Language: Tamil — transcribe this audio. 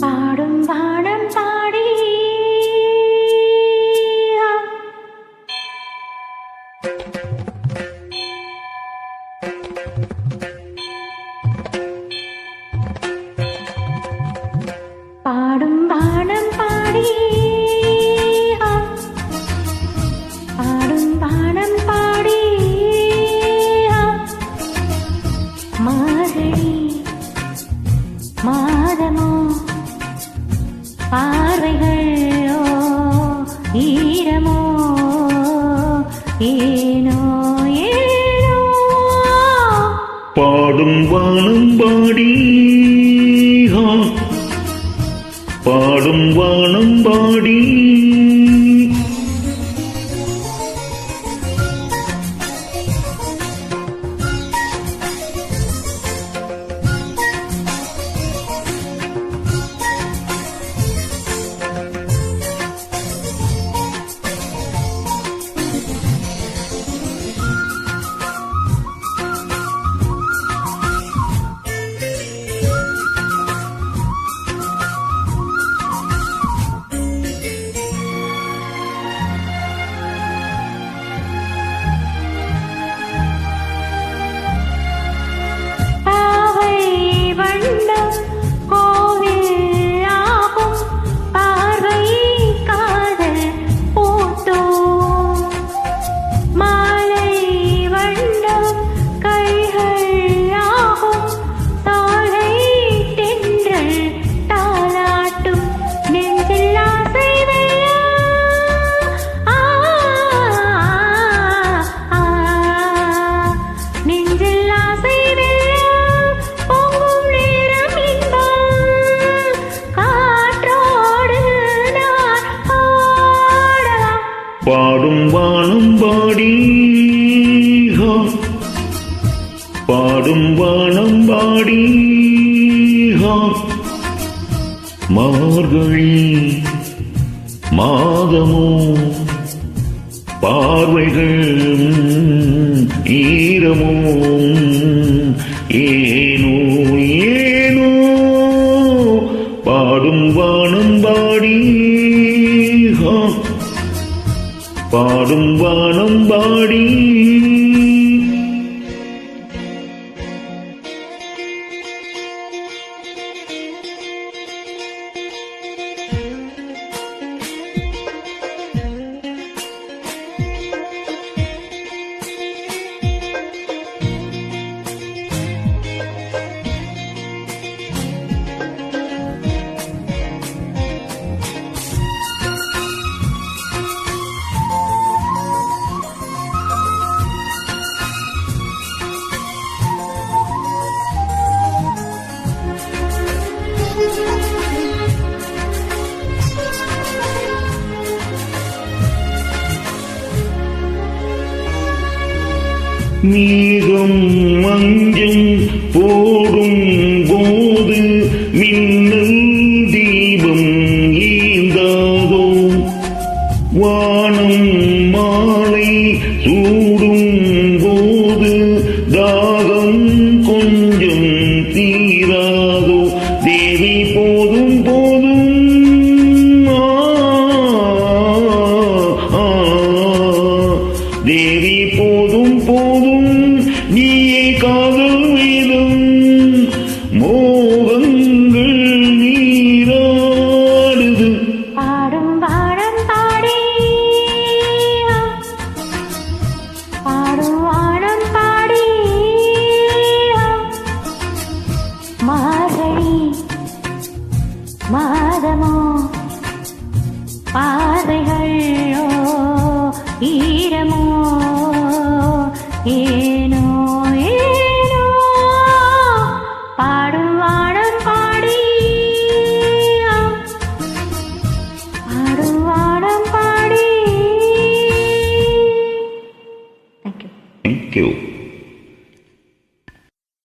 பாடும் பாடம் பாடி. பாடும் பாடம் பாடி. பாடும் பாடம் பாடி. மாதமோ பார்வைகளோ ஈரமோ ஏனோ ஏனோ. பாடும் வானம் பாடி பாடும் வானம் பாடி பாடும் வானம் பாடி பாடும் வானம் பாடி மார்கழி மாதமோ பார்வைகள் ஈரமோ ஏனோ பாடும் வானம் பாடி மேகம் மஞ்சள் போடும் போது மின்னல் ஏ